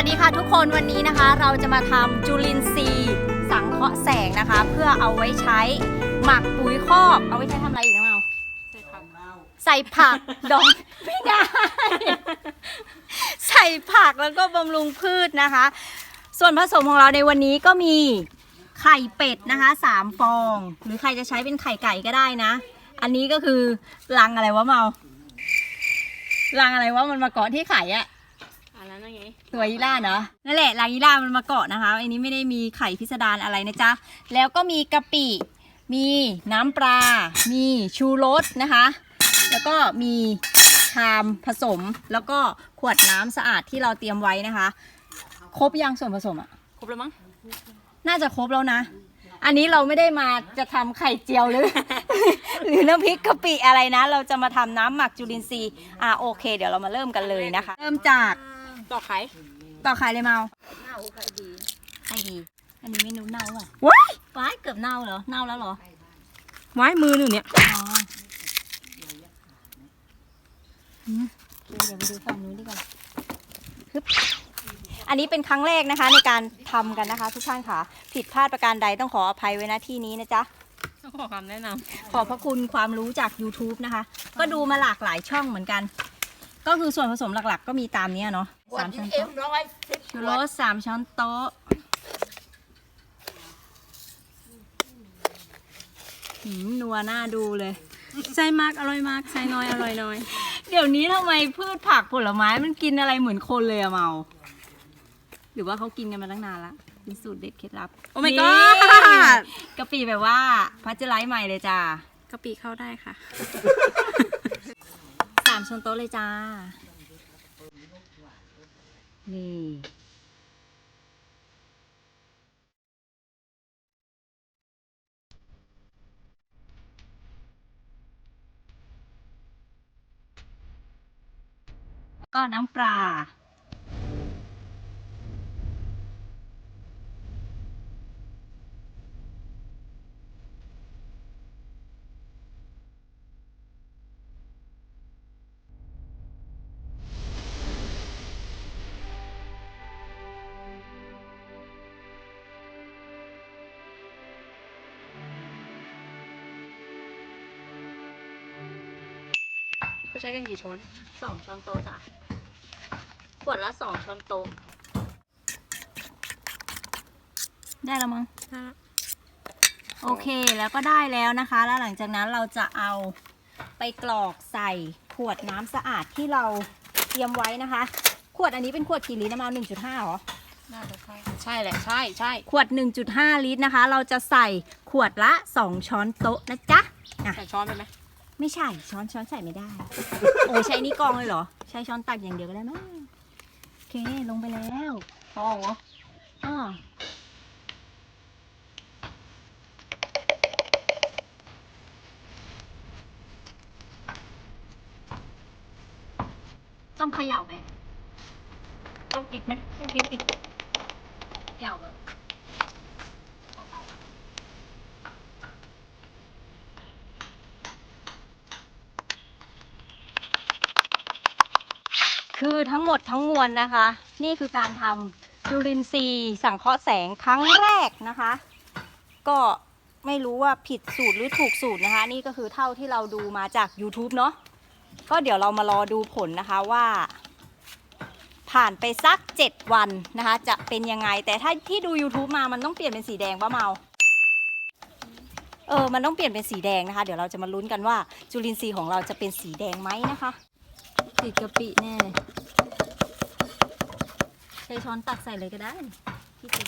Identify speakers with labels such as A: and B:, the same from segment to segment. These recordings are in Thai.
A: วัสดีค่ะทุกคนวันนี้นะคะ เราจะมาทำจุลินทรีย์สังเคราะห์แสงนะคะ เพื่อเอาไว้ใช้หมักปุ๋ยคอกเอาไว้ใช้ทำอะไรอีกนะเราใส่ผักดองไม่ได้ ใส่ผักแล้วก็บำรุงพืชนะคะ ส่วนผสมของเราในวันนี้ก็มีไข่เป็ดนะคะสามฟอง หรือใครจะใช้เป็นไข่ไก่ก็ได้นะ อันนี้ก็คือรังอะไรวะเมารังอะไรวะมันมาเกาะที่ไข่อะ
B: อันนั้นไง
A: ตัวยีล่าเนาะนั่นแหละลายีล่ามันมาเกาะนะคะ อันนี้ไม่ได้มีไข่พิสดารอะไรนะจ๊ะ แล้วก็มีกะปิ มีน้ำปลา มีชูรสนะคะ แล้วก็มีชามผสม แล้วก็ขวดน้ำสะอาดที่เราเตรียมไว้นะคะ ครบยังส่วนผสมอะ
B: ครบแล้วมั้ง
A: น่าจะครบแล้วนะ อันนี้เราไม่ได้มาจะทำไข่เจียวหรือ หรือน้ำพริกกะปิอะไรนะ เราจะมาทำน้ำหมักจุลินทรีย์ อ่าโอเค เดี๋ยวเรามาเริ่มกันเลยนะคะ เริ่มจาก
B: ต่อไข่
A: ต่อไข่เลยเมา
B: เน่าไข่ดี
A: ไข่ดี อันนี้เมนูเน่าอะ
B: ว้าย
A: ว้ายเกือบเน่าเหรอ เน่าแล้วเหรอ
B: ไว้มือหนึ่งเนี่ย
A: อ๋ออืมโอเคเดี๋ยวไปดูฝั่งนู้นดีกว่าฮึบอันนี้เป็นครั้งแรกนะคะ ในการทำกันนะคะ ทุกท่านค่ะ ผิดพลาดประการใดต้องขออภัยไว้ณที่นี้นะจ๊ะ
B: ต้องขอคำแนะน
A: ขอบพระคุณความรู้จาก YouTube นะคะ ก็ดูมาหลากหลายช่องเหมือนกัน ก็คือส่วนผสมหลักๆ ก็มีตามเนี้ยเนาะสามช้อนโต๊ะชูรสสามช้อนโต๊ะหืมนัวหน้าดูเลยำ
B: ใส่มากอร่อยมากใส่น้อยอร่อยน้อย
A: เดี๋ยวนี้ทำไมพืชผักผลไม้มันกินอะไรเหมือนคนเลยอะเมา หรือว่าเขากินกันมาตั้งนานละเป็นสูตรเด็ดเคล็ดลับ
B: โอ้ my
A: นี่
B: god
A: กะปิแบบว่าพัชเจอร์ไลท์ใหม่เลยจ้า
B: กะปิเข้าได้ค่ะ
A: สามช้อนโต๊ะเลยจ้า นี่ก็น้ำปลา
B: ใช้กันกี่ช้อน
A: สองช้อนโต๊ะจ้ะขวดละสองช้อนโต๊ะ ได้แล้วมั้งโอเคแล้วก็ได้แล้วนะคะ แล้วหลังจากนั้นเราจะเอาไปกรอกใส่ขวดน้ำสะอาดที่เราเตรียมไว้นะคะ ขวดอันนี้เป็นขวดกี่ลิตรนะมา1.5หรอ
B: น่าจะใช่ใช่แหละใช่ใช่
A: ขวด 1.5 ลิตรนะคะ เราจะใส่ขวดละ 2 ช้อนโต๊ะนะจ๊ะ
B: ใส่ช้อนไปไหม
A: ไม่ใช่ช้อนช้อนใส่ไม่ได้ โอ้ใช้นี่กรองเลยเหรอ ใช้ช้อนตักอย่างเดียวก็ได้มั้งโอเคลงไปแล้ว
B: พอเหรอ
A: อ้อต้องเขย่าไหม
B: ต้องอีกไหมต้องอีกอีก
A: เขย่าแบบ คือทั้งหมดทั้งมวลนะคะ นี่คือการทำจุลินทรีย์สังเคราะห์แสงครั้งแรกนะคะ ก็ไม่รู้ว่าผิดสูตรหรือถูกสูตรนะคะ นี่ก็คือเท่าที่เราดูมาจาก YouTube เนาะก็เดี๋ยวเรามารอดูผลนะคะว่า ผ่านไปสัก 7 วันนะคะ จะเป็นยังไง แต่ถ้าที่ดู YouTube มามันต้องเปลี่ยนเป็นสีแดงป้าเมาเออ มันต้องเปลี่ยนเป็นสีแดงนะคะ เดี๋ยวเราจะมาลุ้นกันว่าจุลินทรีย์ของเราจะเป็นสีแดงไหมนะคะ ติดกะปิแน่เลยใช้ช้อนตักใส่เลยก็ได้ที่จริง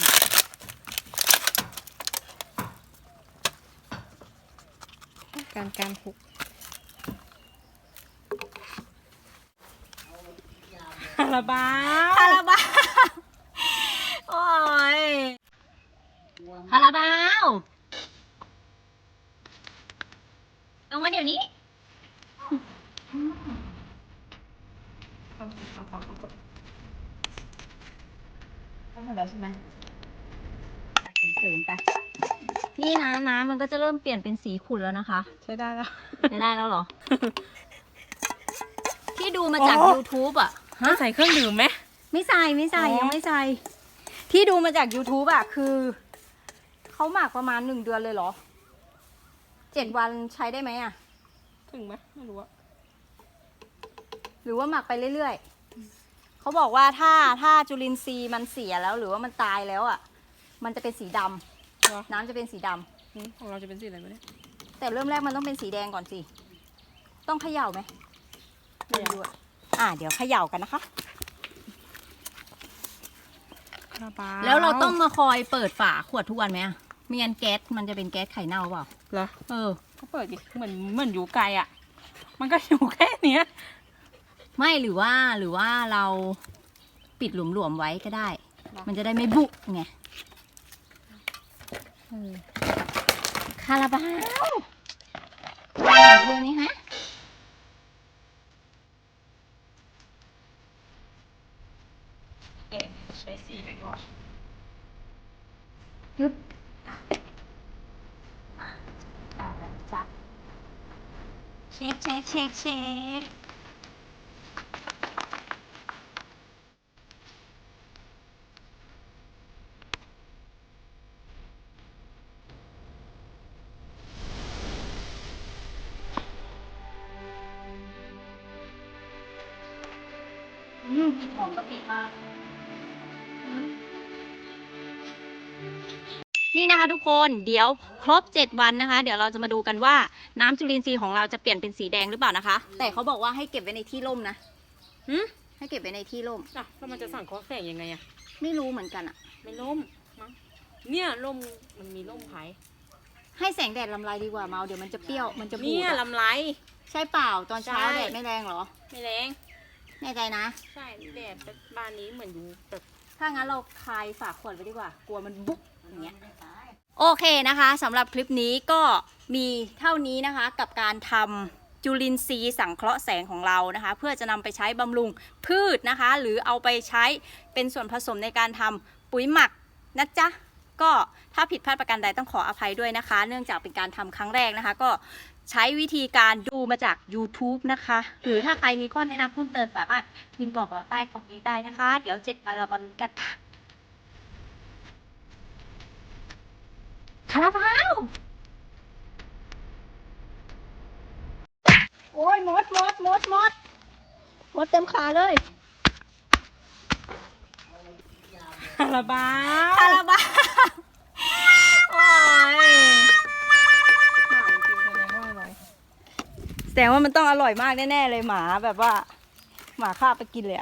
B: การการคลุกคาราบาว
A: คาราบาวโอ้ยคาราบาวลงมาเดี๋ยวนี้
B: ต้องแล้วใช่ไหม
A: เสริมไปนี่นะน้ำมันก็จะเริ่มเปลี่ยนเป็นสีขุ่นแล้วนะคะ
B: ใช้ได้แล้ว
A: ไม่ได้แล้วเหรอ ที่ดูมาจาก
B: อ๋อ
A: YouTube อะ
B: ต้องใส่เครื่องดื่มไหม
A: ไม่ใส่ไม่ใส่
B: อ๋อ
A: ยังไม่ใส่ที่ดูมาจาก YouTube อะคือเขาหมักประมาณหนึ่งเดือนเลยเหรอเจ็ดวันใช้ได้ไหมอะ
B: ถึงไหมไม่รู้อะ
A: รือว่าหมักไปเรื่อยๆเขาบอกว่าถ้าถ้าจุลินทรีย์มันเสียแล้ว หรือว่ามันตายแล้วอะมันจะเป็นสีดำ
B: เหรอ
A: น้ำจะเป็นสีดำ
B: อืมของเราจะเป็นสีอะไรไหมเนี่ย
A: แต่เริ่มแรกมันต้องเป็นสีแดงก่อนสิต้องเขย่าไหม
B: เดี๋ยว
A: ดูอะอ่าเดี๋ยวเขย่ากันนะคะ
B: คาราบาว
A: แล้วเราต้องมาคอยเปิดฝาขวดทุกวันไหมอะไม่งั้นแก๊สมันจะเป็นแก๊สไข่เน่าเปล่า
B: เหรอ
A: เออ
B: ก็เปิดดิเหมือนเหมือนอยู่ไกลอะมันก็อยู่แค่เนี้ย
A: ไม่หรือว่าหรือว่าเราปิดหลวมๆไว้ก็ได้ มันจะได้ไม่บุไงเออคาราบาวเพื่อนนี้ฮะ
B: ใช้สีไปก่อน
A: ยึบจับเช็คเช็คเช็คเช็ค หอมกะปิมาก นี่นะคะทุกคนเดี๋ยวครบ 7 วันนะคะ เดี๋ยวเราจะมาดูกันว่าน้ำจุลินทรีย์ของเราจะเปลี่ยนเป็นสีแดงหรือเปล่านะคะ แต่เขาบอกว่าให้เก็บไว้ในที่ร่มนะ
B: หืม
A: ให้เก็บไว้ในที่ร่ม
B: อะแล้วมันจะสั่งเคอแสงยังไงอะ
A: ไม่รู้เหมือนกันอะ
B: ไม่ล่มมั้งเนี่ยล่มมันมีล่มไผ่
A: ให้แสงแดดลำลายดีกว่าเมาเดี๋ยวมันจะเปรี้ยวมันจะบู
B: เนี่
A: ด
B: ย
A: อะ
B: ลำไร
A: ใช่เปล่าตอนเช้า
B: ใช่
A: แดดไม่แรงเหรอ
B: ไม่แรง
A: แน่ใจนะ
B: ใช่แดดแต่บ้านนี้เหมือนอยู่แบบ
A: ถ้างั้นเราคลายฝาขวดไว้ดีกว่า กลัวมันบุ๊กอย่างเงี้ยโอเคนะคะสำหรับคลิปนี้ก็มีเท่านี้นะคะกับการทำจุลินทรีย์สังเคราะห์แสงของเรานะคะ เพื่อจะนำไปใช้บำรุงพืชนะคะ หรือเอาไปใช้เป็นส่วนผสมในการทำปุ๋ยหมักนะจ๊ะก็ถ้าผิดพลาดประการใดต้องขออภัยด้วยนะคะ เนื่องจากเป็นการทำครั้งแรกนะคะ ก็ ใช้วิธีการดูมาจาก YouTube นะคะ หรือถ้าใครมีข้อแนะนำเพิ่มเติมสามารถพิมพ์บอกเราใต้คอมเมนต์ได้นะคะ เดี๋ยวเจ็ดวันเรามาลุ้นกันค่ะคาราบาวโอ้ยมดมดมดมดมดเต็มขาเลย
B: คาราบาว
A: คาราบาวโอ้ย
B: แสดงว่า
A: มันต้องอร่อยมากแน่ๆเลยหมาแบบว่า หมาคาไปกินเลยอะ